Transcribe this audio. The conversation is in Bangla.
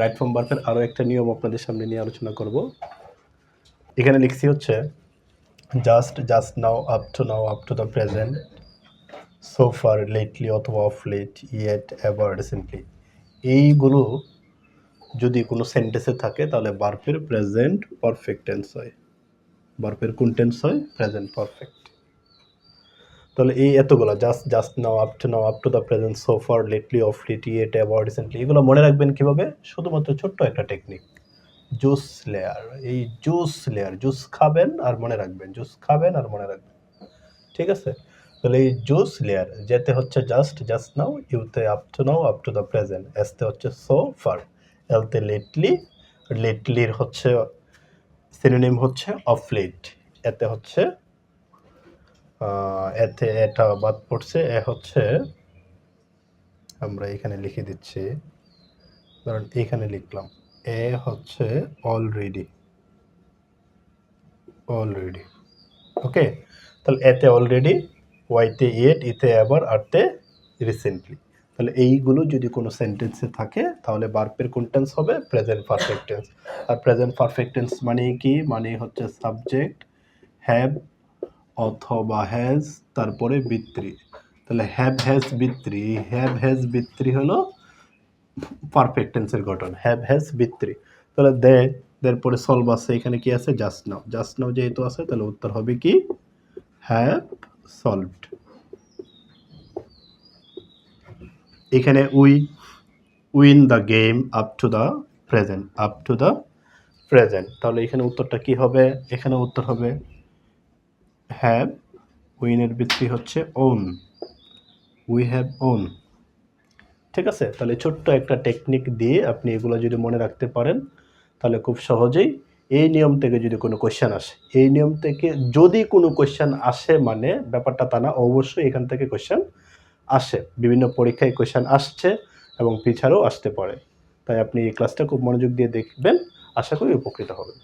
রাইট ফর্ম বার্বের আরও একটা নিয়ম আপনাদের সামনে নিয়ে আলোচনা করব। এখানে লিখছি হচ্ছে just just now up to now up to the present so far lately অথবা of late yet ever recently এইগুলো যদি কোনো সেন্টেন্সে থাকে, তাহলে বার্বের প্রেজেন্ট পারফেক্ট টেন্স হয়। বার্বের কোন টেন্স হয়? প্রেজেন্ট পারফেক্ট তাহলে এই এতগুলো just just now up to now up to the present so far lately of late yet ever recently এগুলো মনে রাখবেন কীভাবে? শুধুমাত্র ছোট্ট একটা টেকনিক জুস লেয়ার এই জুস লেয়ার জুস খাবেন আর মনে রাখবেন জুস খাবেন আর মনে রাখবেন, ঠিক আছে? তাহলে এই জুস লেয়ার যেতে হচ্ছে just just now ইউতে up to now up to the present এসতে হচ্ছে সো ফার এলতে লেটলি লেটলির হচ্ছে সিনোনিম হচ্ছে অফ লেট এতে হচ্ছে এতে এটা বাদ পড়ছে। এ হচ্ছে, আমরা এখানে লিখে দিচ্ছি, ধরুন এখানে লিখলাম, এ হচ্ছে অলরেডি অলরেডি ওকে তাহলে এতে অলরেডি ওয়াইতে ইয়েট ইতে এবার আরতে রিসেন্টলি তাহলে এইগুলো যদি কোনো সেন্টেন্সে থাকে, তাহলে বার্পের কোন টেন্স হবে? প্রেজেন্ট পারফেক্ট টেন্স আর প্রেজেন্ট পারফেক্ট টেন্স মানে কি? মানে হচ্ছে সাবজেক্ট হ্যাভ অথবা হ্যাজ তারপরে বৃত্রি। তাহলে হ্যাভ হ্যাজ বৃত্রি। হ্যাভ হ্যাজ বৃত্রি হলো পারফেক্ট টেন্সের গঠন। হ্যাভ হ্যাজ বৃত্রি। তাহলে দে পরে সলভ আছে, এখানে কি আছে? জাস্ট নাও জাস্ট নাও যেহেতু আছে, তাহলে উত্তর হবে কি? হ্যাভ সলভড এখানে we win the game up to the present up to the present তাহলে এখানে উত্তরটা কি হবে? এখানে উত্তর হবে। হ্যাভ উইনের বৃত্তি হচ্ছে ওন উই হ্যাভ ওন ঠিক আছে? তাহলে ছোট্ট একটা টেকনিক দিয়ে আপনি এগুলো যদি মনে রাখতে পারেন, তাহলে খুব সহজেই এই নিয়ম থেকে যদি কোনো কোয়েশ্চেন আসে, এই নিয়ম থেকে যদি কোনো কোয়েশ্চেন আসে মানে ব্যাপারটা তা না, অবশ্যই এখান থেকে কোয়েশ্চেন আসে। বিভিন্ন পরীক্ষায় কোয়েশ্চেন আসছে এবং পিছাড়েও আসতে পারে। তাই আপনি এই ক্লাসটা খুব মনোযোগ দিয়ে দেখবেন, আশা করি উপকৃত হবেন।